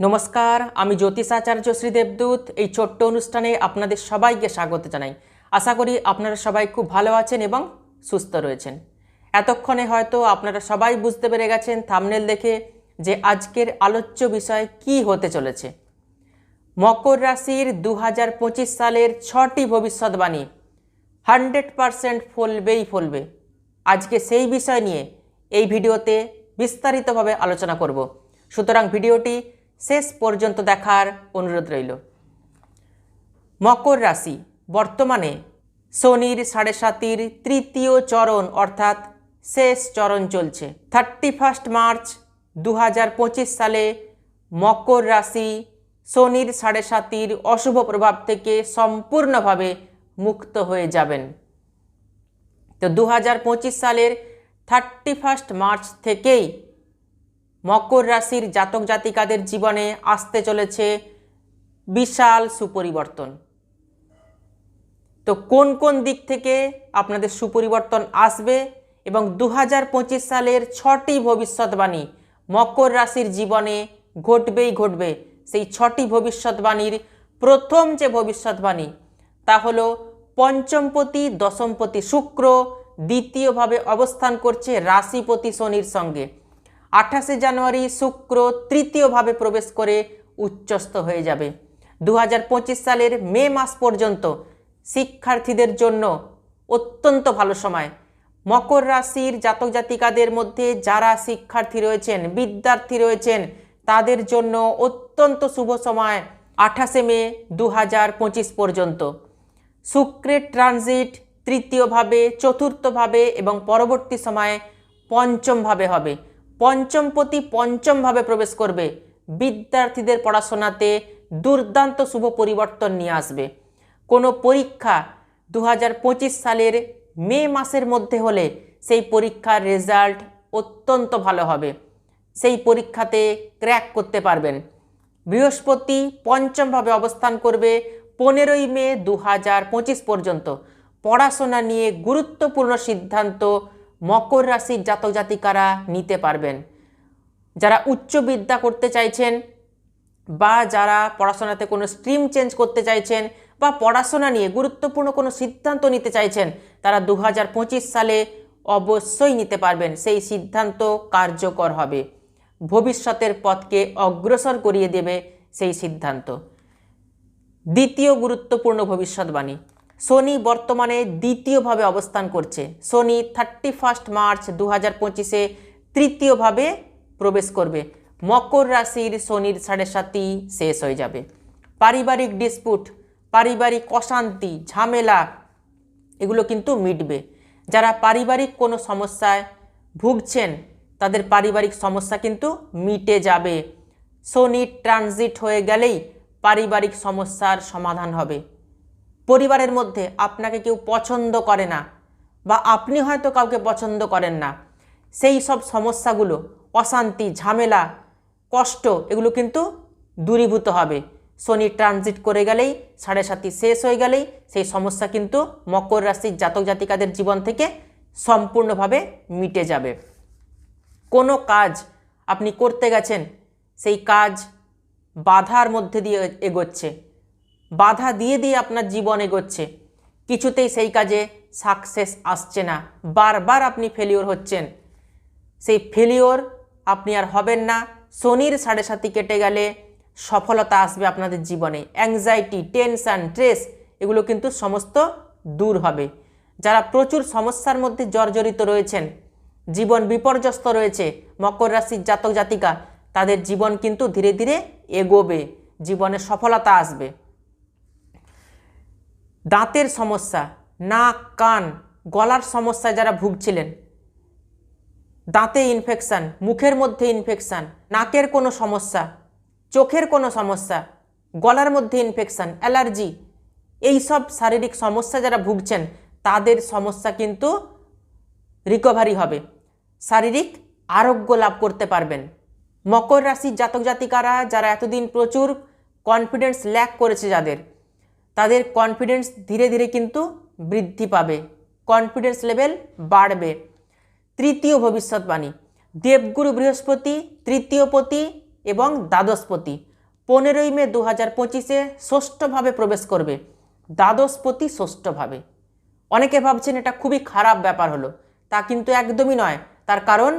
নমস্কার, আমি জ্যোতিষাচার্য শ্রী দেবদূত। এই ছোট্ট অনুষ্ঠানে আপনাদের সবাইকে স্বাগত জানাই। আশা করি আপনারা সবাই খুব ভালো আছেন এবং সুস্থ রয়েছেন। এতক্ষণে হয়তো আপনারা সবাই বুঝতে পেরে গেছেন থামনেল দেখে যে আজকের আলোচ্য বিষয় কি হতে চলেছে। মকর রাশির দু হাজার পঁচিশ সালের ছটি ভবিষ্যৎবাণী হান্ড্রেড পারসেন্ট ফলবেই ফলবে। আজকে সেই বিষয় নিয়ে এই ভিডিওতে বিস্তারিতভাবে আলোচনা করব। সুতরাং ভিডিওটি শেষ পর্যন্ত দেখার অনুরোধ রইল। মকর রাশি, বর্তমানে শনির সাড়ে সাতির তৃতীয় চরণ, অর্থাৎ শেষ চরণ চলছে। থার্টি ফার্স্ট মার্চ দু হাজার পঁচিশ সালে মকর রাশি শনির সাড়ে সাতির অশুভ প্রভাব থেকে সম্পূর্ণভাবে মুক্ত হয়ে যাবেন। তো দু হাজার পঁচিশ সালের থার্টি ফার্স্ট মার্চ থেকেই মকর রাশির জাতক জাতিকাদের জীবনে আসতে চলেছে বিশাল সুপরিবর্তন। তো কোন কোন দিক থেকে আপনাদের সুপরিবর্তন আসবে এবং দু হাজার পঁচিশ সালের ছটি ভবিষ্যৎবাণী মকর রাশির জীবনে ঘটবেই ঘটবে, সেই ছটি ভবিষ্যৎবাণীর প্রথম যে ভবিষ্যৎবাণী তা হলো পঞ্চমপতি, দশমপতি শুক্র, দ্বিতীয়ভাবে অবস্থান করছে রাশিপতি শনির সঙ্গে। আঠাশে জানুয়ারি শুক্র তৃতীয়ভাবে প্রবেশ করে উচ্চস্থ হয়ে যাবে। দু হাজার পঁচিশ সালের মে মাস পর্যন্ত শিক্ষার্থীদের জন্য অত্যন্ত ভালো সময়। মকর রাশির জাতক জাতিকাদের মধ্যে যারা শিক্ষার্থী রয়েছেন, বিদ্যার্থী রয়েছেন, তাদের জন্য অত্যন্ত শুভ সময় আঠাশে মে দু হাজার পঁচিশ পর্যন্ত। শুক্রের ট্রানজিট তৃতীয়ভাবে, চতুর্থভাবে এবং পরবর্তী সময়ে পঞ্চমভাবে হবে। পঞ্চমপতি পঞ্চমভাবে প্রবেশ করবে। বিদ্যার্থীদের পড়াশোনাতে দুর্দান্ত শুভ পরিবর্তন নিয়ে আসবে। কোনো পরীক্ষা দু হাজার পঁচিশ সালের মে মাসের মধ্যে হলে সেই পরীক্ষার রেজাল্ট অত্যন্ত ভালো হবে। সেই পরীক্ষাতে ক্র্যাক করতে পারবেন। বৃহস্পতি পঞ্চমভাবে অবস্থান করবে পনেরোই মে দু হাজার পঁচিশ পর্যন্ত। পড়াশোনা নিয়ে গুরুত্বপূর্ণ সিদ্ধান্ত মকর রাশির জাতক জাতিকারা নিতে পারবেন। যারা উচ্চ বিদ্যা করতে চাইছেন বা যারা পড়াশোনাতে কোনো স্ট্রিম চেঞ্জ করতে চাইছেন বা পড়াশোনা নিয়ে গুরুত্বপূর্ণ কোনো সিদ্ধান্ত নিতে চাইছেন, তারা দু হাজার পঁচিশ সালে অবশ্যই নিতে পারবেন। সেই সিদ্ধান্ত কার্যকর হবে। ভবিষ্যতের পথকে অগ্রসর করিয়ে দেবে সেই সিদ্ধান্ত। দ্বিতীয় গুরুত্বপূর্ণ ভবিষ্যৎবাণী। শনি বর্তমানে দ্বিতীয়ভাবে অবস্থান করছে। শনি থার্টি ফার্স্ট মার্চ দু হাজার পঁচিশে তৃতীয়ভাবে প্রবেশ করবে। মকর রাশির শনির সাড়ে সাতই শেষ হয়ে যাবে। পারিবারিক ডিসপুট পারিবারিক অশান্তি, ঝামেলা, এগুলো কিন্তু মিটবে। যারা পারিবারিক কোনো সমস্যায় ভুগছেন, তাদের পারিবারিক সমস্যা কিন্তু মিটে যাবে। শনি ট্রানজিট হয়ে গেলেই পারিবারিক সমস্যার সমাধান হবে। পরিবারের মধ্যে আপনাকে কেউ পছন্দ করে না বা আপনি হয়তো কাউকে পছন্দ করেন না, সেই সব সমস্যাগুলো, অশান্তি, ঝামেলা, কষ্ট, এগুলো কিন্তু দূরীভূত হবে। শনি ট্রানজিট করে গেলেই, সাড়ে সাতই শেষ হয়ে গেলেই, সেই সমস্যা কিন্তু মকর রাশির জাতক জাতিকাদের জীবন থেকে সম্পূর্ণভাবে মিটে যাবে। কোনো কাজ আপনি করতে গেছেন, সেই কাজ বাধার মধ্যে দিয়ে এগোচ্ছে। বাধা দিয়ে দিয়ে আপনার জীবন এগোচ্ছে। কিছুতেই সেই কাজে সাকসেস আসছে না। বারবার আপনি ফেলিওর হচ্ছেন। সেই ফেলিওর আপনি আর হবেন না। শনির সাড়ে সাতি কেটে গেলে সফলতা আসবে আপনাদের জীবনে। অ্যাংজাইটি টেনশান স্ট্রেস এগুলো কিন্তু সমস্ত দূর হবে। যারা প্রচুর সমস্যার মধ্যে জর্জরিত রয়েছেন, জীবন বিপর্যস্ত রয়েছে, মকর রাশির জাতক জাতিকা, তাদের জীবন কিন্তু ধীরে ধীরে এগোবে। জীবনে সফলতা আসবে। দাঁতের সমস্যা, নাক, কান, গলার সমস্যায় যারা ভুগছিলেন, দাঁতে ইনফেকশান মুখের মধ্যে ইনফেকশান নাকের কোনো সমস্যা, চোখের কোনো সমস্যা, গলার মধ্যে ইনফেকশান অ্যালার্জি এই সব শারীরিক সমস্যা যারা ভুগছেন, তাদের সমস্যা কিন্তু রিকভারি হবে। শারীরিক আরোগ্য লাভ করতে পারবেন। মকর রাশির জাতক জাতিকারা যারা এতদিন প্রচুর কনফিডেন্স ল্যাক করেছে যাদের তাদের কনফিডেন্স ধীরে ধীরে কিন্তু বৃদ্ধি পাবে কনফিডেন্স লেভেল বাড়বে। তৃতীয় ভবিষ্যৎবাণী, দেবগুরু বৃহস্পতি, তৃতীয় পতি এবং দ্বাদশপতি পনেরোই মে দু হাজার পঁচিশে ষষ্ঠভাবে প্রবেশ করবে দ্বাদশপতি ষষ্ঠভাবে। অনেকে ভাবছেন এটা খুবই খারাপ ব্যাপার হলো, তা কিন্তু একদমই নয়। তার কারণ,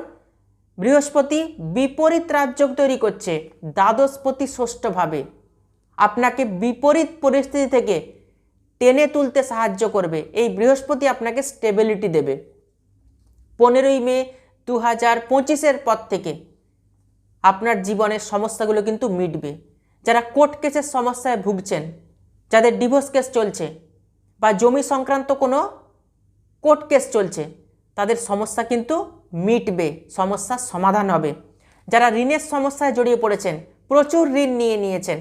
বৃহস্পতি বিপরীত রাজযোগ তৈরি করছে দ্বাদশপতি ষষ্ঠভাবে। আপনাকে বিপরীত পরিস্থিতি থেকে টেনে তুলতে সাহায্য করবে। এই বৃহস্পতি আপনাকে স্টেবিলিটি দেবে। পনেরোই মে দু হাজার পঁচিশের পর থেকে আপনার জীবনের সমস্যাগুলো কিন্তু মিটবে। যারা কোর্ট কেসের সমস্যায় ভুগছেন, যাদের ডিভোর্স কেস চলছে বা জমি সংক্রান্ত কোনো কোর্ট কেস চলছে, তাদের সমস্যা কিন্তু মিটবে, সমস্যার সমাধান হবে। যারা ঋণের সমস্যায় জড়িয়ে পড়েছেন, প্রচুর ঋণ নিয়ে নিয়েছেন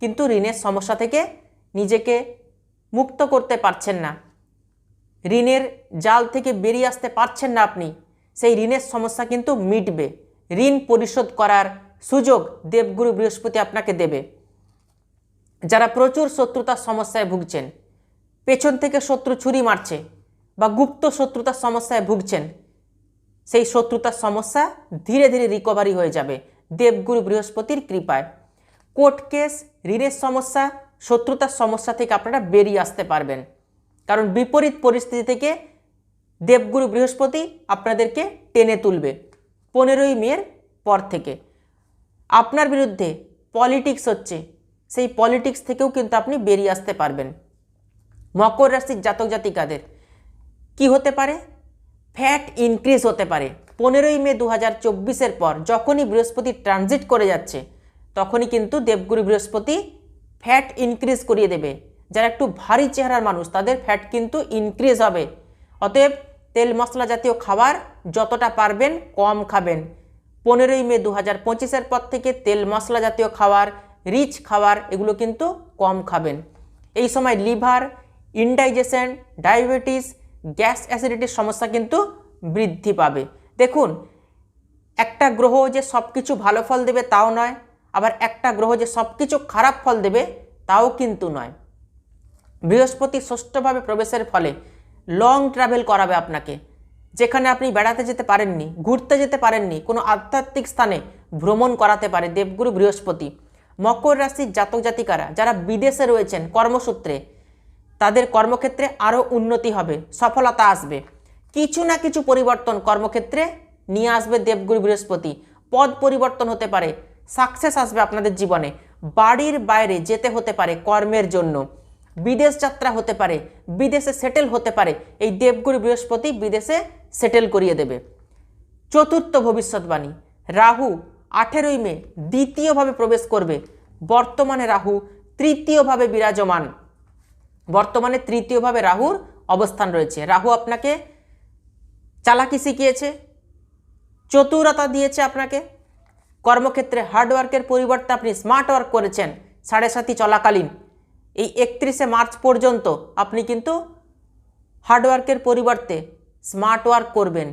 কিন্তু ঋণের সমস্যা থেকে নিজেকে মুক্ত করতে পারছেন না। ঋণের জাল থেকে বেরিয়ে আসতে পারছেন না আপনি। সেই ঋণের সমস্যা কিন্তু মিটবে। ঋণ পরিশোধ করার সুযোগ দেবগুরু বৃহস্পতি আপনাকে দেবে। যারা প্রচুর শত্রুতার সমস্যায় ভুগছেন, পেছন থেকে শত্রু ছুরি মারছে বা গুপ্ত শত্রুতার সমস্যায় ভুগছেন, সেই শত্রুতার সমস্যা ধীরে ধীরে রিকভারি হয়ে যাবে। দেবগুরু বৃহস্পতির কৃপায়। কোর্ট কেস, ঋণের সমস্যা, শত্রুতার সমস্যা থেকে আপনারা বেরিয়ে আসতে পারবেন। কারণ বিপরীত পরিস্থিতি থেকে দেবগুরু বৃহস্পতি আপনাদেরকে টেনে তুলবে পনেরোই মের পর থেকে। আপনার বিরুদ্ধে পলিটিক্স হচ্ছে, সেই পলিটিক্স থেকেও কিন্তু আপনি বেরিয়ে আসতে পারবেন। মকর রাশির জাতক জাতিকাদের কি হতে পারে? ফ্যাট ইনক্রিজ হতে পারে। পনেরোই মে দু হাজার পর যখনই বৃহস্পতি ট্রানজিট করে যাচ্ছে তখনই কিন্তু দেবগুরু বৃহস্পতি ফ্যাট ইনক্রিজ করিয়ে দেবে। যারা একটু ভারী চেহারার মানুষ, তাদের ফ্যাট কিন্তু ইনক্রিজ হবে। অতএব তেল মশলা জাতীয় খাবার যতটা পারবেন কম খাবেন। পনেরোই মে দু হাজার পঁচিশের পর থেকে তেল মশলা জাতীয় খাবার রিচ খাবার, এগুলো কিন্তু কম খাবেন। এই সময় লিভার ইনডাইজেশন ডায়াবেটিস গ্যাস অ্যাসিডিটির সমস্যা কিন্তু বৃদ্ধি পাবে। দেখুন, একটা গ্রহ যে সব কিছু ভালো ফল দেবে তাও নয় আবার একটা গ্রহ যে সব কিছু খারাপ ফল দেবে, তাও কিন্তু নয়। বৃহস্পতি ষষ্ঠভাবে প্রবেশের ফলে লং ট্রাভেল করাবে আপনাকে। যেখানে আপনি বেড়াতে যেতে পারেননি, ঘুরতে যেতে পারেননি, কোনো আধ্যাত্মিক স্থানে ভ্রমণ করাতে পারে দেবগুরু বৃহস্পতি। মকর রাশির জাতক জাতিকারা যারা বিদেশে রয়েছেন কর্মসূত্রে, তাদের কর্মক্ষেত্রে আরও উন্নতি হবে, সফলতা আসবে। কিছু না কিছু পরিবর্তন কর্মক্ষেত্রে নিয়ে আসবে দেবগুরু বৃহস্পতি। পদ পরিবর্তন হতে পারে সাকসেস আসবে আপনাদের জীবনে। বাড়ির বাইরে যেতে হতে পারে কর্মের জন্য। বিদেশ যাত্রা হতে পারে, বিদেশে সেটেল হতে পারে। এই দেবগুরু বৃহস্পতি বিদেশে সেটেল করিয়ে দেবে। চতুর্থ ভবিষ্যৎবাণী, রাহু আঠেরোই মে দ্বিতীয়ভাবে প্রবেশ করবে। বর্তমানে রাহু তৃতীয়ভাবে বিরাজমান। বর্তমানে তৃতীয়ভাবে রাহুর অবস্থান রয়েছে। রাহু আপনাকে চালাকি শিখিয়েছে, চতুরতা দিয়েছে আপনাকে। কর্মক্ষেত্রে হার্ডওয়ার্কের পরিবর্তে আপনি স্মার্ট ওয়ার্ক করেছেন, সাড়ে সাতি চলাকালীন। এই একত্রিশে মার্চ পর্যন্ত আপনি কিন্তু হার্ডওয়ার্কের পরিবর্তে স্মার্ট ওয়ার্ক করবেন।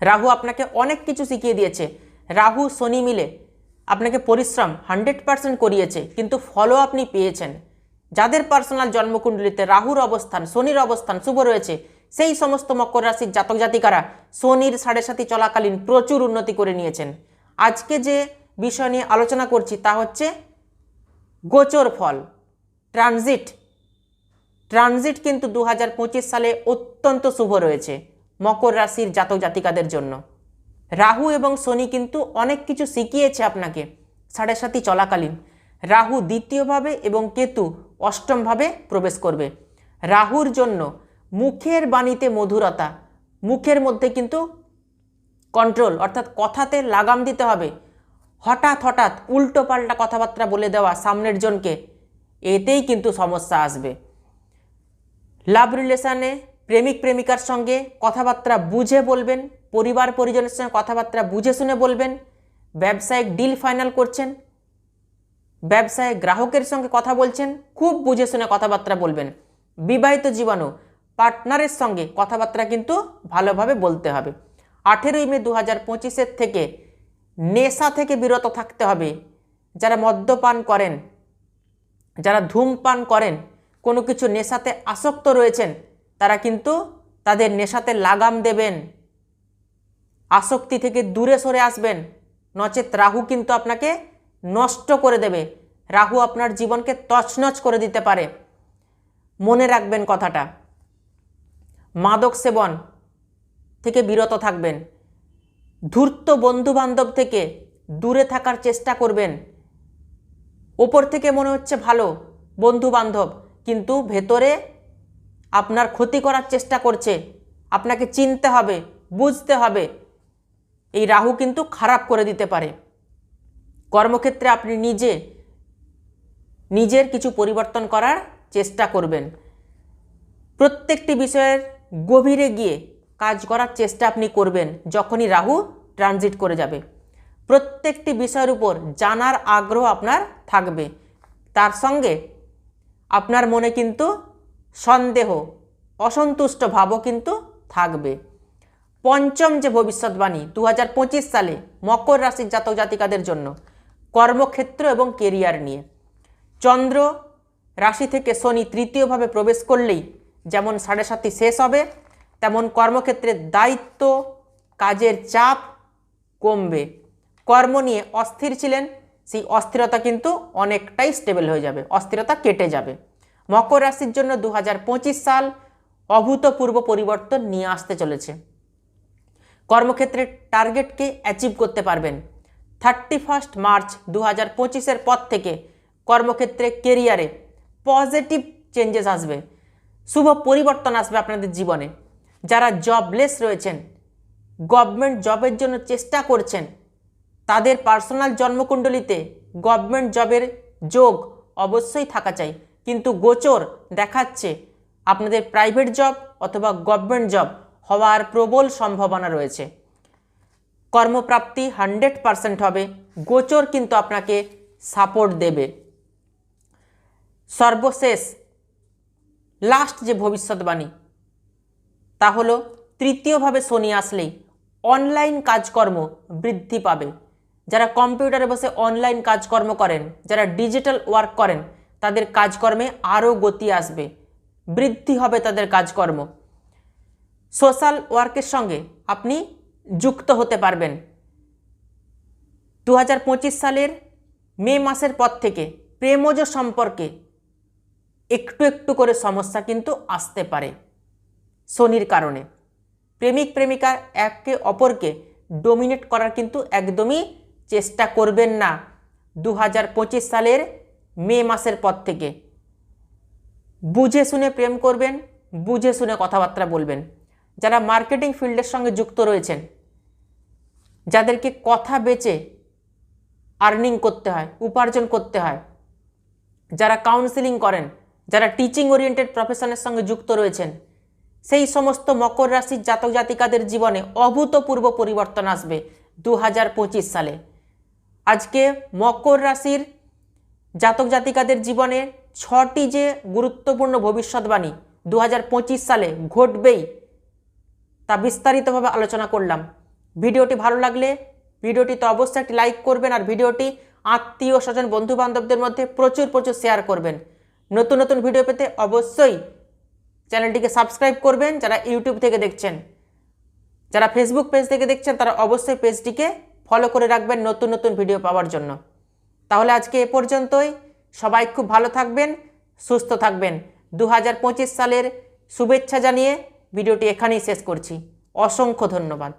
রাহু আপনাকে অনেক কিছু শিখিয়ে দিয়েছে। রাহু, শনি মিলে আপনাকে পরিশ্রম হান্ড্রেড পার্সেন্ট করিয়েছে, কিন্তু ফলও আপনি পেয়েছেন। যাদের পার্সোনাল জন্মকুণ্ডলিতে রাহুর অবস্থান, শনির অবস্থান শুভ রয়েছে, সেই সমস্ত মকর রাশির জাতক জাতিকারা শনির সাড়ে সাথী চলাকালীন প্রচুর উন্নতি করে নিয়েছেন। আজকে যে বিষয় নিয়ে আলোচনা করছি তা হচ্ছে গোচর ফল, ট্রানজিট। ট্রানজিট কিন্তু দু হাজার পঁচিশ সালে অত্যন্ত শুভ রয়েছে মকর রাশির জাতক জাতিকাদের জন্য। রাহু এবং শনি কিন্তু অনেক কিছু শিখিয়েছে আপনাকে সাড়ে সাথী চলাকালীন। রাহু দ্বিতীয়ভাবে এবং কেতু অষ্টমভাবে প্রবেশ করবে। রাহুর জন্য মুখের বাণীতে মধুরতা, মুখের মধ্যে কিন্তু কন্ট্রোল অর্থাৎ কথাতে লাগাম দিতে হবে। হঠাৎ হঠাৎ উল্টো পাল্টা কথাবার্তা বলে দেওয়া সামনের জনকে, এতেই কিন্তু সমস্যা আসবে। লাভ রিলেশনে প্রেমিক প্রেমিকার সঙ্গে কথাবার্তা বুঝে বলবেন, পরিবার পরিজনের সঙ্গে কথাবার্তা বুঝে শুনে বলবেন, ব্যবসায়িক ডিল ফাইনাল করছেন ব্যবসায় গ্রাহকের সঙ্গে কথা বলছেন, খুব বুঝে শুনে কথাবার্তা বলবেন। বিবাহিত জীবাণু পার্টনারের সঙ্গে কথাবার্তা কিন্তু ভালোভাবে বলতে হবে। আঠেরোই মে দু হাজার পঁচিশের থেকে নেশা থেকে বিরত থাকতে হবে। যারা মদ্যপান করেন, যারা ধূমপান করেন, কোনো কিছু নেশাতে আসক্ত রয়েছেন, তারা কিন্তু তাদের নেশাতে লাগাম দেবেন। আসক্তি থেকে দূরে সরে আসবেন। নচেত রাহু কিন্তু আপনাকে নষ্ট করে দেবে। রাহু আপনার জীবনকে তছনছ করে দিতে পারে। মনে রাখবেন কথাটা। মাদক সেবন থেকে বিরত থাকবেন। ধূর্ত বন্ধুবান্ধব থেকে দূরে থাকার চেষ্টা করবেন। ওপর থেকে মনে হচ্ছে ভালো বন্ধু বান্ধব কিন্তু ভেতরে আপনার ক্ষতি করার চেষ্টা করছে। আপনাকে চিনতে হবে, বুঝতে হবে। এই রাহু কিন্তু খারাপ করে দিতে পারে। কর্মক্ষেত্রে আপনি নিজে, নিজের কিছু পরিবর্তন করার চেষ্টা করবেন। প্রত্যেকটি বিষয়ের গভীরে গিয়ে কাজ করার চেষ্টা আপনি করবেন যখনই রাহু ট্রানজিট করে যাবে। প্রত্যেকটি বিষয়ের উপর জানার আগ্রহ আপনার থাকবে। তার সঙ্গে আপনার মনে কিন্তু সন্দেহ, অসন্তুষ্ট ভাবও কিন্তু থাকবে। পঞ্চম যে ভবিষ্যৎবাণী দু হাজার পঁচিশ সালে মকর রাশির জাতক জাতিকাদের জন্য, কর্মক্ষেত্র এবং কেরিয়ার নিয়ে। চন্দ্র রাশি থেকে শনি তৃতীয়ভাবে প্রবেশ করলেই যেমন সাড়ে সাতটি শেষ হবে তেমন কর্মক্ষেত্রের দায়িত্ব, কাজের চাপ কমবে। কর্ম নিয়ে অস্থির ছিলেন, সেই অস্থিরতা কিন্তু অনেকটাই স্টেবল হয়ে যাবে, অস্থিরতা কেটে যাবে। মকর রাশির জন্য দু হাজার পঁচিশ সাল অভূতপূর্ব পরিবর্তন নিয়ে আসতে চলেছে। কর্মক্ষেত্রের টার্গেটকে অ্যাচিভ করতে পারবেন। থার্টি ফার্স্ট মার্চ দু হাজার পঁচিশের পর থেকে কর্মক্ষেত্রে কেরিয়ারে পজিটিভ চেঞ্জেস আসবে। শুভ পরিবর্তন আসবে আপনাদের জীবনে। যারা জবলেস রয়েছেন গভর্নমেন্ট জবের জন্য চেষ্টা করছেন, তাদের পার্সোনাল জন্মকুণ্ডলিতে গভর্নমেন্ট জবের যোগ অবশ্যই থাকা চাই। কিন্তু গোচর দেখাচ্ছে আপনাদের প্রাইভেট জব অথবা গভর্নমেন্ট জব হওয়ার প্রবল সম্ভাবনা রয়েছে। কর্মপ্রাপ্তি হান্ড্রেড পারসেন্ট হবে, গোচর কিন্তু আপনাকে সাপোর্ট দেবে। সর্বশেষ লাস্ট যে ভবিষ্যৎবাণী তা হলো তৃতীয়ভাবে শনি আসলেই অনলাইন কাজকর্ম বৃদ্ধি পাবে যারা কম্পিউটারে বসে অনলাইন কাজকর্ম করেন, যারা ডিজিটাল ওয়ার্ক করেন, তাদের কাজকর্মে আরও গতি আসবে। বৃদ্ধি হবে তাদের কাজকর্ম। সোশ্যাল ওয়ার্কের সঙ্গে আপনি যুক্ত হতে পারবেন। দু হাজার পঁচিশ সালের মে মাসের পর থেকে প্রেমজ সম্পর্কে একটু একটু করে সমস্যা কিন্তু আসতে পারে। শনির কারণে। প্রেমিক, প্রেমিকা একে অপরকে ডোমিনেট করার কিন্তু একদমই চেষ্টা করবেন না দু হাজার পঁচিশ সালের মে মাসের পর থেকে। বুঝে শুনে প্রেম করবেন, বুঝে শুনে কথাবার্তা বলবেন। যারা মার্কেটিং ফিল্ডের সঙ্গে যুক্ত রয়েছেন, যাদেরকে কথা বেচে আর্নিং করতে হয়, উপার্জন করতে হয়, যারা কাউন্সিলিং করেন, যারা টিচিং ওরিয়েন্টেড প্রফেশনের সঙ্গে যুক্ত রয়েছেন সেই সমস্ত মকর রাশির জাতক জাতিকাদের জীবনে অভূতপূর্ব পরিবর্তন আসবে দু হাজার পঁচিশ সালে। আজকে মকর রাশির জাতক জাতিকাদের জীবনে ছটি যে গুরুত্বপূর্ণ ভবিষ্যৎবাণী দু হাজার পঁচিশ সালে ঘটবেই, তা বিস্তারিতভাবে আলোচনা করলাম। ভিডিওটি ভালো লাগলে ভিডিওটিতে অবশ্যই একটি লাইক করবেন আর ভিডিওটি আত্মীয় স্বজন বন্ধু বান্ধবদের মধ্যে প্রচুর প্রচুর শেয়ার করবেন। নতুন নতুন ভিডিও পেতে অবশ্যই চ্যানেলটিকে সাবস্ক্রাইব করবেন, যারা ইউটিউব থেকে দেখছেন। যারা ফেসবুক পেজ থেকে দেখছেন, তারা অবশ্যই পেজটিকে ফলো করে রাখবেন নতুন নতুন ভিডিও পাওয়ার জন্য। তাহলে আজকে এ পর্যন্তই। সবাই খুব ভালো থাকবেন, সুস্থ থাকবেন। দু হাজার পঁচিশ সালের শুভেচ্ছা জানিয়ে ভিডিওটি এখানেই শেষ করছি। অসংখ্য ধন্যবাদ।